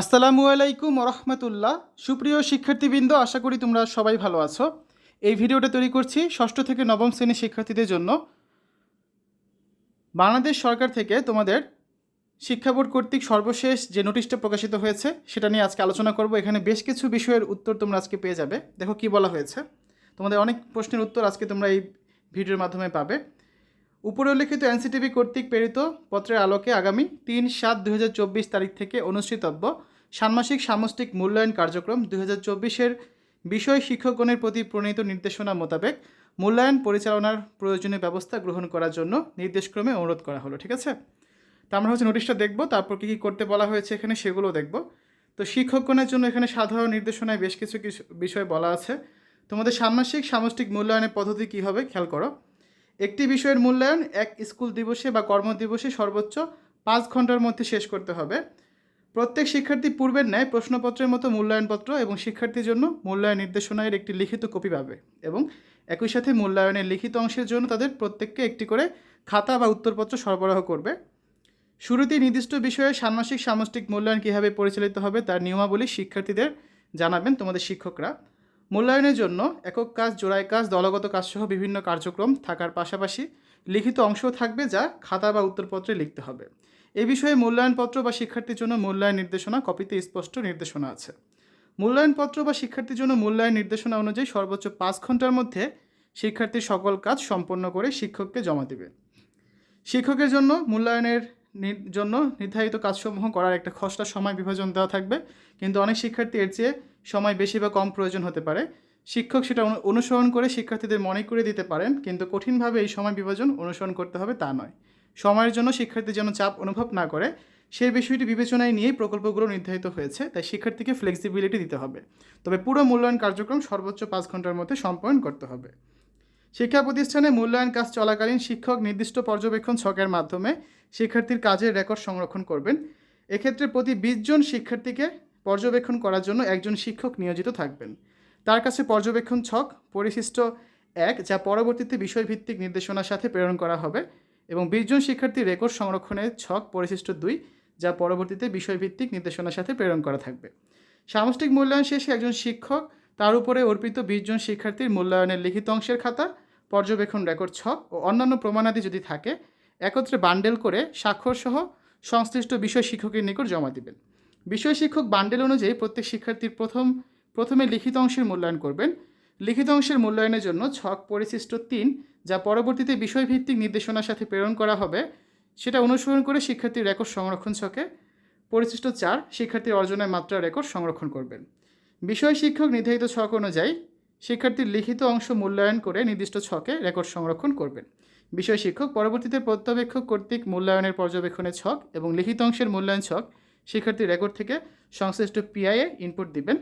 আসসালামু আলাইকুম রহমতুল্লাহ সুপ্রিয় শিক্ষার্থীবৃন্দ, আশা করি তোমরা সবাই ভালো আছো। এই ভিডিওটা তৈরি করছি ষষ্ঠ থেকে নবম শ্রেণির শিক্ষার্থীদের জন্য। বাংলাদেশ সরকার থেকে তোমাদের শিক্ষা বোর্ড কর্তৃক সর্বশেষ যে নোটিশটা প্রকাশিত হয়েছে, সেটা নিয়ে আজকে আলোচনা করব। এখানে বেশ কিছু বিষয়ের উত্তর তোমরা আজকে পেয়ে যাবে। দেখো কি বলা হয়েছে। তোমাদের অনেক প্রশ্নের উত্তর আজকে তোমরা এই ভিডিওর মাধ্যমে পাবে। উপরে উল্লেখিত এনসিটিভি কর্তৃক প্রেরিত পত্রের আলোকে আগামী তিন সাত দুই তারিখ থেকে অনুষ্ঠিতব্য ষান্মাসিক সামষ্টিক মূল্যায়ন কার্যক্রম হাজার চব্বিশের বিষয় শিক্ষকগণের প্রতি প্রণীত নির্দেশনা মোতাবেক মূল্যায়ন পরিচালনার প্রয়োজনীয় ব্যবস্থা গ্রহণ করার জন্য নির্দেশক্রমে অনুরোধ করা হলো, ঠিক আছে? তো আমরা হচ্ছে নোটিশটা দেখব, তারপর কী কী করতে বলা হয়েছে এখানে সেগুলো দেখব। তো শিক্ষকগণের জন্য এখানে সাধারণ নির্দেশনায় বেশ কিছু কিছু বিষয় বলা আছে। তোমাদের ষান্মাসিক সামষ্টিক মূল্যায়নের পদ্ধতি কী হবে খেয়াল করো। একটি বিষয়ের মূল্যায়ন এক স্কুল দিবসে বা কর্মদিবসে সর্বোচ্চ পাঁচ ঘণ্টার মধ্যে শেষ করতে হবে। প্রত্যেক শিক্ষার্থী পূর্বের ন্যায় প্রশ্নপত্রের মতো মূল্যায়নপত্র এবং শিক্ষার্থীর জন্য মূল্যায়ন নির্দেশনার একটি লিখিত কপি পাবে এবং একই সাথে মূল্যায়নের লিখিত অংশের জন্য তাদের প্রত্যেককে একটি করে খাতা বা উত্তরপত্র সরবরাহ করবে। শুরুতেই নির্দিষ্ট বিষয়ে ষান্মাসিক সামষ্টিক মূল্যায়ন কীভাবে পরিচালিত হবে তার নিয়মাবলী শিক্ষার্থীদের জানাবেন তোমাদের শিক্ষকরা। মূল্যায়নের জন্য একক কাজ, জোড়ায় কাজ, দলগত কাজসহ বিভিন্ন কার্যক্রম থাকার পাশাপাশি লিখিত অংশও থাকবে যা খাতা বা উত্তরপত্রে লিখতে হবে। এ বিষয়ে মূল্যায়নপত্র বা শিক্ষার্থীর জন্য মূল্যায়ন নির্দেশনা কপিতে স্পষ্ট নির্দেশনা আছে। মূল্যায়নপত্র বা শিক্ষার্থীর জন্য মূল্যায়ন নির্দেশনা অনুযায়ী সর্বোচ্চ পাঁচ ঘণ্টার মধ্যে শিক্ষার্থীর সকল কাজ সম্পন্ন করে শিক্ষককে জমা দেবে। শিক্ষকের জন্য মূল্যায়নের জন্য নির্ধারিত কাজসমূহ করার একটা খসড়া সময় বিভাজন দেওয়া থাকবে। কিন্তু অনেক শিক্ষার্থী এর চেয়ে সময় বেশি বা কম প্রয়োজন হতে পারে। শিক্ষক সেটা অনুসরণ করে শিক্ষার্থীদের মনে করে দিতে পারেন, কিন্তু কঠিনভাবে এই সময় বিভাজন অনুসরণ করতে হবে তা নয়। সময়ের জন্য শিক্ষার্থী যেন চাপ অনুভব না করে, সেই বিষয়টি বিবেচনায় নিয়েই প্রকল্পগুলো নির্ধারিত হয়েছে, তাই শিক্ষার্থীকে ফ্লেক্সিবিলিটি দিতে হবে। তবে পুরো মূল্যায়ন কার্যক্রম সর্বোচ্চ পাঁচ ঘণ্টার মধ্যে সম্পন্ন করতে হবে। শিক্ষা প্রতিষ্ঠানে মূল্যায়ন কাজ চলাকালীন শিক্ষক নির্দিষ্ট পর্যবেক্ষণ ছকের মাধ্যমে শিক্ষার্থীর কাজের রেকর্ড সংরক্ষণ করবেন। এক্ষেত্রে প্রতি বিশ জন শিক্ষার্থীকে পর্যবেক্ষণ করার জন্য একজন শিক্ষক নিয়োজিত থাকবেন। তার কাছে পর্যবেক্ষণ ছক পরিশিষ্ট এক, যা পরবর্তীতে বিষয়ভিত্তিক নির্দেশনার সাথে প্রেরণ করা হবে এবং বিশ জন শিক্ষার্থীর রেকর্ড সংরক্ষণের ছক পরিশিষ্ট দুই, যা পরবর্তীতে বিষয়ভিত্তিক নির্দেশনার সাথে প্রেরণ করা থাকবে। সামষ্টিক মূল্যায়ন শেষে একজন শিক্ষক, তার উপরে অর্পিত বিশ জন শিক্ষার্থীর মূল্যায়নের লিখিত অংশের খাতা পর্যবেক্ষণ রেকর্ড ছক ও অন্যান্য প্রমাণাদি যদি থাকে, একত্রে বান্ডেল করে স্বাক্ষরসহ সংশ্লিষ্ট বিষয় শিক্ষকের নিকট জমা দিবেন। বিষয় শিক্ষক বান্ডেল অনুযায়ী প্রত্যেক শিক্ষার্থীর প্রথম, প্রথমে লিখিত অংশের মূল্যায়ন করবেন। লিখিত অংশের মূল্যায়নের জন্য ছক পরিশিষ্ট তিন, যা পরবর্তীতে বিষয়ভিত্তিক নির্দেশনার সাথে প্রেরণ করা হবে, সেটা অনুসরণ করে শিক্ষার্থীর রেকর্ড সংরক্ষণ ছকে। পরিশিষ্ট চার, শিক্ষার্থীর অর্জনের মাত্রা রেকর্ড সংরক্ষণ করবেন। বিষয় শিক্ষক নির্ধারিত ছক অনুযায়ী শিক্ষার্থীর লিখিত অংশ মূল্যায়ন করে নির্দিষ্ট ছকে রেকর্ড সংরক্ষণ করবেন। বিষয় শিক্ষক পরবর্তীতে পর্যবেক্ষক কর্তৃক মূল্যায়নের পর্যবেক্ষণের ছক এবং লিখিত অংশের মূল্যায়ন ছক শিক্ষার্থীর রেকর্ড থেকে সংশ্লিষ্ট পিআইএ ইনপুট দিবেন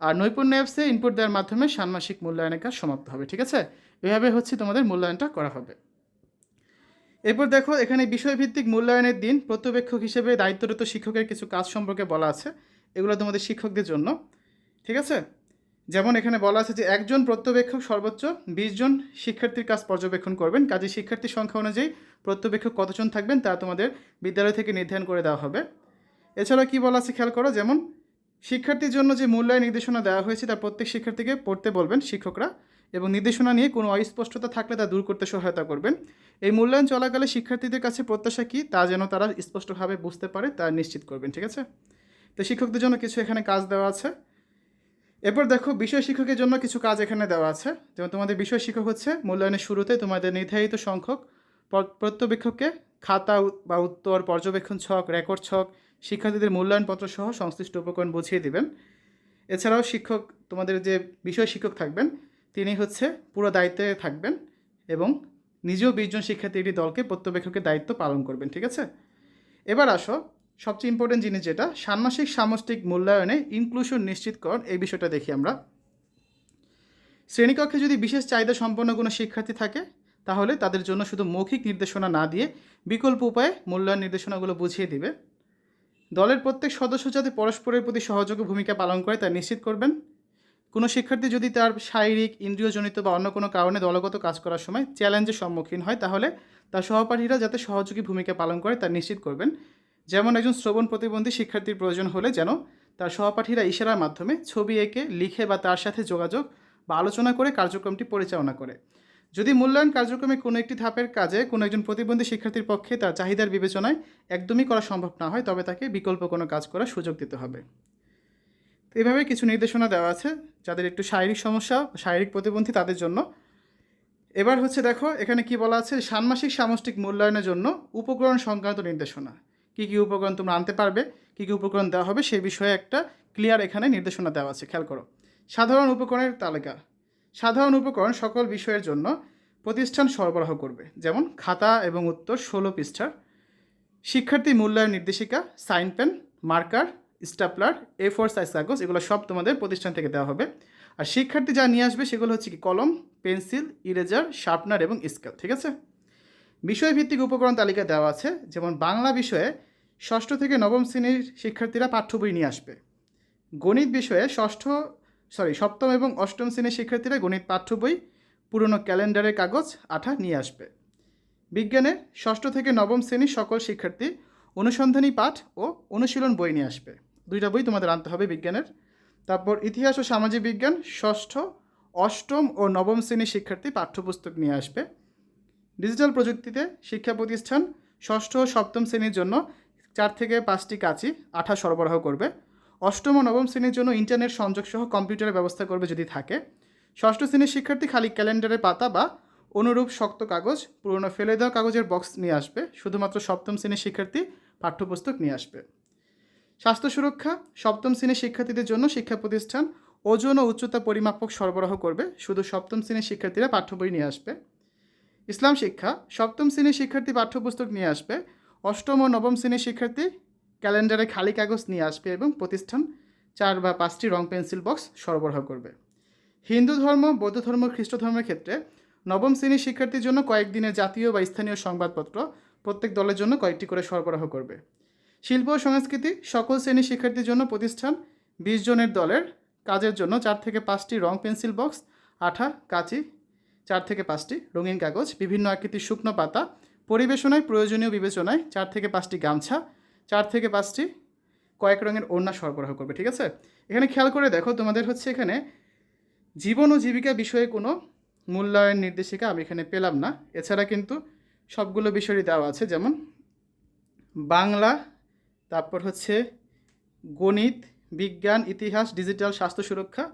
আর নৈপুণ্য অ্যাপসে ইনপুট দেওয়ার মাধ্যমে ষান্মাসিক মূল্যায়নের কাজ সমাপ্ত হবে, ঠিক আছে? এভাবে হচ্ছে তোমাদের মূল্যায়নটা করা হবে। এরপর দেখো, এখানে বিষয়ভিত্তিক মূল্যায়নের দিন প্রত্যবেক্ষক হিসেবে দায়িত্বরত শিক্ষকের কিছু কাজ সম্পর্কে বলা আছে। এগুলো তোমাদের শিক্ষকদের জন্য, ঠিক আছে? যেমন এখানে বলা আছে যে একজন প্রত্যবেক্ষক সর্বোচ্চ বিশ জন শিক্ষার্থীর কাজ পর্যবেক্ষণ করবেন। কাজে শিক্ষার্থীর সংখ্যা অনুযায়ী প্রত্যবেক্ষক কতজন থাকবেন তা তোমাদের বিদ্যালয় থেকে নির্ধারণ করে দেওয়া হবে। এছাড়া কি বলা আছে খেয়াল করো? যেমন শিক্ষার্থীর জন্য যে মূল্যায়ন নির্দেশনা দেওয়া হয়েছে তা প্রত্যেক শিক্ষার্থীকে পড়তে বলবেন শিক্ষকরা এবং নির্দেশনা নিয়ে কোনো অস্পষ্টতা থাকলে তা দূর করতে সহায়তা করবেন। এই মূল্যায়ন চলাকালে শিক্ষার্থীদের কাছে প্রত্যাশা কী? তা যেন তারা স্পষ্টভাবে বুঝতে পারে তা নিশ্চিত করবেন, ঠিক আছে? তো শিক্ষকদের জন্য কিছু এখানে কাজ দেওয়া আছে। এরপর দেখো, বিষয় শিক্ষকের জন্য কিছু কাজ এখানে দেওয়া আছে। যেমন তোমাদের বিষয় শিক্ষক হচ্ছে, মূল্যায়নের শুরুতে তোমাদের নির্ধারিত সংখ্যক প্রত্যবেক্ষককে খাতা বা উত্তর, পর্যবেক্ষণ ছক, রেকর্ড ছক, শিক্ষার্থীদের মূল্যায়নপত্র সহ সংশ্লিষ্ট উপকরণ বুঝিয়ে দিবেন। এছাড়াও শিক্ষক, তোমাদের যে বিষয় শিক্ষক থাকবেন, তিনি হচ্ছে পুরো দায়িত্বে থাকবেন এবং নিজেও বিশজন শিক্ষার্থী একটি দলকে প্রত্যবেক্ষকের দায়িত্ব পালন করবেন, ঠিক আছে? এবার আসো সবচেয়ে ইম্পর্টেন্ট জিনিস যেটা, ষান্মাসিক সামষ্টিক মূল্যায়নে ইনক্লুশন নিশ্চিতকরণ, এই বিষয়টা দেখি আমরা। শ্রেণীকক্ষে যদি বিশেষ চাহিদা সম্পন্ন কোনো শিক্ষার্থী থাকে, তাহলে তাদের জন্য শুধু মৌখিক নির্দেশনা না দিয়ে বিকল্প উপায়ে মূল্যায়ন নির্দেশনাগুলো বুঝিয়ে দিবে। দলের প্রত্যেক সদস্য যাতে পরস্পরের প্রতি সহযোগী ভূমিকা পালন করে তা নিশ্চিত করবেন। কোনো শিক্ষার্থী যদি তার শারীরিক, ইন্দ্রিয়জনিত বা অন্য কোনো কারণে দলগত কাজ করার সময় চ্যালেঞ্জের সম্মুখীন হয়, তাহলে তার সহপাঠীরা যাতে সহযোগী ভূমিকা পালন করে তা নিশ্চিত করবেন। যেমন একজন শ্রবণ প্রতিবন্ধী শিক্ষার্থীর প্রয়োজন হলে যেন তার সহপাঠীরা ইশারার মাধ্যমে ছবি এঁকে লিখে বা তার সাথে যোগাযোগ বা আলোচনা করে কার্যক্রমটি পরিচালনা করে। যদি মূল্যায়ন কার্যক্রমে কোনো একটি ধাপের কাজে কোনো একজন প্রতিবন্ধী শিক্ষার্থীর পক্ষে তার চাহিদার বিবেচনায় একদমই করা সম্ভব না হয়, তবে তাকে বিকল্প কোনো কাজ করার সুযোগ দিতে হবে। এভাবে কিছু নির্দেশনা দেওয়া আছে যাদের একটু শারীরিক সমস্যা, শারীরিক প্রতিবন্ধী তাদের জন্য। এবার হচ্ছে দেখো, এখানে কি বলা আছে? ষান্মাসিক সামষ্টিক মূল্যায়নের জন্য উপকরণ সংক্রান্ত নির্দেশনা। কী কী উপকরণ তোমরা আনতে পারবে, কী কী উপকরণ দেওয়া হবে সেই বিষয়ে একটা ক্লিয়ার এখানে নির্দেশনা দেওয়া আছে, খেয়াল করো। সাধারণ উপকরণের তালিকা। সাধারণ উপকরণ সকল বিষয়ের জন্য প্রতিষ্ঠান সরবরাহ করবে, যেমন খাতা এবং উত্তর ষোলো পৃষ্ঠার। শিক্ষার্থী মূল্যায়ন নির্দেশিকা, sign pen, marker, stapler A four size কাগজ, এগুলো সব তোমাদের প্রতিষ্ঠান থেকে দেওয়া হবে। আর শিক্ষার্থী যা নিয়ে আসবে সেগুলো হচ্ছে কি, কলম, পেন্সিল ইরেজার শার্পনার এবং স্কেল ঠিক আছে? বিষয়ভিত্তিক উপকরণ তালিকা দেওয়া আছে, যেমন বাংলা বিষয়ে ষষ্ঠ থেকে নবম শ্রেণির শিক্ষার্থীরা পাঠ্য বই নিয়ে আসবে। গণিত বিষয়ে ষষ্ঠ সরি সপ্তম এবং অষ্টম শ্রেণির শিক্ষার্থীরা গণিত পাঠ্য বই পুরনো ক্যালেন্ডারের কাগজ, আঠা নিয়ে আসবে। বিজ্ঞানের ষষ্ঠ থেকে নবম শ্রেণির সকল শিক্ষার্থী অনুসন্ধানী পাঠ ও অনুশীলন বই নিয়ে আসবে। দুইটা বই তোমাদের আনতে হবে বিজ্ঞানের। তারপর ইতিহাস ও সামাজিক বিজ্ঞান, ষষ্ঠ, অষ্টম ও নবম শ্রেণির শিক্ষার্থী পাঠ্যপুস্তক নিয়ে আসবে। ডিজিটাল প্রযুক্তিতে শিক্ষা প্রতিষ্ঠান ষষ্ঠ ও সপ্তম শ্রেণির জন্য চার থেকে পাঁচটি কাঁচি আঠা সরবরাহ করবে। অষ্টম ও নবম শ্রেণির জন্য ইন্টারনেট সংযোগ সহ কম্পিউটারের ব্যবস্থা করবে যদি থাকে। ষষ্ঠ শ্রেণির শিক্ষার্থী খালি ক্যালেন্ডারের পাতা বা অনুরূপ শক্ত কাগজ, পুরনো ফেলে দেওয়া কাগজের বক্স নিয়ে আসবে। শুধুমাত্র সপ্তম শ্রেণির শিক্ষার্থী পাঠ্যপুস্তক নিয়ে আসবে। স্বাস্থ্য সুরক্ষা, সপ্তম শ্রেণির শিক্ষার্থীদের জন্য শিক্ষা প্রতিষ্ঠান ওজন ও উচ্চতা পরিমাপক সরবরাহ করবে। শুধু সপ্তম শ্রেণির শিক্ষার্থীরা পাঠ্য বই নিয়ে আসবে। ইসলাম শিক্ষা, সপ্তম শ্রেণির শিক্ষার্থী পাঠ্যপুস্তক নিয়ে আসবে, অষ্টম ও নবম শ্রেণির শিক্ষার্থী ক্যালেন্ডারে খালি কাগজ নিয়ে আসবে এবং প্রতিষ্ঠান চার বা পাঁচটি রং পেন্সিল বক্স সরবরাহ করবে। হিন্দু ধর্ম, বৌদ্ধ ধর্ম, খ্রিস্ট ধর্মের ক্ষেত্রে নবম শ্রেণির শিক্ষার্থীর জন্য কয়েকদিনের জাতীয় বা স্থানীয় সংবাদপত্র প্রত্যেক দলের জন্য কয়েকটি করে সরবরাহ করবে। শিল্প ও সংস্কৃতি, সকল শ্রেণির শিক্ষার্থীর জন্য প্রতিষ্ঠান বিশ জনের দলের কাজের জন্য চার থেকে পাঁচটি রং পেন্সিল বক্স, আঠা, কাঁচি চার থেকে পাঁচটি রঙিন কাগজ, বিভিন্ন আকৃতির শুকনো পাতা, পরিবেশনায় প্রয়োজনীয় বিবেচনায় চার থেকে পাঁচটি গামছা, চার থেকে পাঁচটি কয়েক রঙের ওড়না সরবরাহ করবে, ঠিক আছে? এখানে খেয়াল করে দেখো, তোমাদের হচ্ছে এখানে জীবন ও জীবিকা বিষয়ে কোনো মূল্যায়ন নির্দেশিকা আমি এখানে পেলাম না। এছাড়া কিন্তু সবগুলো বিষয়ই দেওয়া আছে, যেমন বাংলা, তারপর হচ্ছে গণিত, বিজ্ঞান, ইতিহাস, ডিজিটাল স্বাস্থ্য সুরক্ষা,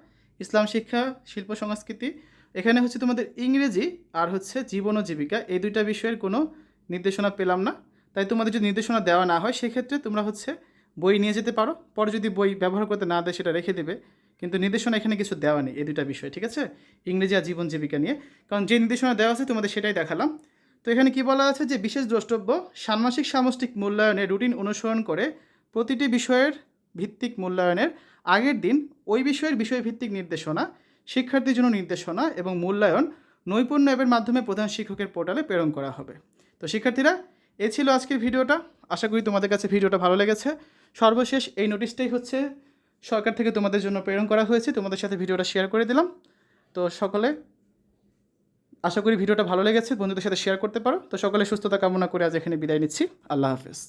ইসলাম শিক্ষা, শিল্প সংস্কৃতি এখানে হচ্ছে তোমাদের ইংরেজি আর হচ্ছে জীবন ও জীবিকা, এই দুইটা বিষয়ের কোনো নির্দেশনা পেলাম না। তাই তোমাদের যদি নির্দেশনা দেওয়া না হয়, সেক্ষেত্রে তোমরা হচ্ছে বই নিয়ে যেতে পারো। পরে যদি বই ব্যবহার করতে না দেয়, সেটা রেখে দেবে। কিন্তু নির্দেশনা এখানে কিছু দেওয়া নেই, এই দুটা বিষয়, ঠিক আছে? ইংরেজি আর জীবন জীবিকা নিয়ে। কারণ যে নির্দেশনা দেওয়া আছে, তোমাদের সেটাই দেখালাম। তো এখানে কি বলা আছে যে, বিশেষ দ্রষ্টব্য, ষান্মাসিক সামষ্টিক মূল্যায়নের রুটিন অনুসরণ করে প্রতিটি বিষয়ের ভিত্তিক মূল্যায়নের আগের দিন ওই বিষয়ের বিষয়ভিত্তিক নির্দেশনা শিক্ষার্থীর জন্য নির্দেশনা এবং মূল্যায়ন নৈপুণ্য অ্যাপের মাধ্যমে প্রধান শিক্ষকের পোর্টালে প্রেরণ করা হবে। তো শিক্ষার্থীরা, এ ছিল আজকের ভিডিওটা। আশা করি তোমাদের কাছে ভিডিওটা ভালো লেগেছে। সর্বশেষ এই নোটিশটাই হচ্ছে, সরকার থেকে তোমাদের জন্য প্রেরণ করা হয়েছে। তোমাদের সাথে ভিডিওটা শেয়ার করে দিলাম। তো সকলে, আশা করি ভিডিওটা ভালো লেগেছে। বন্ধুদের সাথে শেয়ার করতে পারো। তো সকলে সুস্থতা কামনা করে আজ এখানে বিদায় নিচ্ছি। আল্লাহ হাফেজ।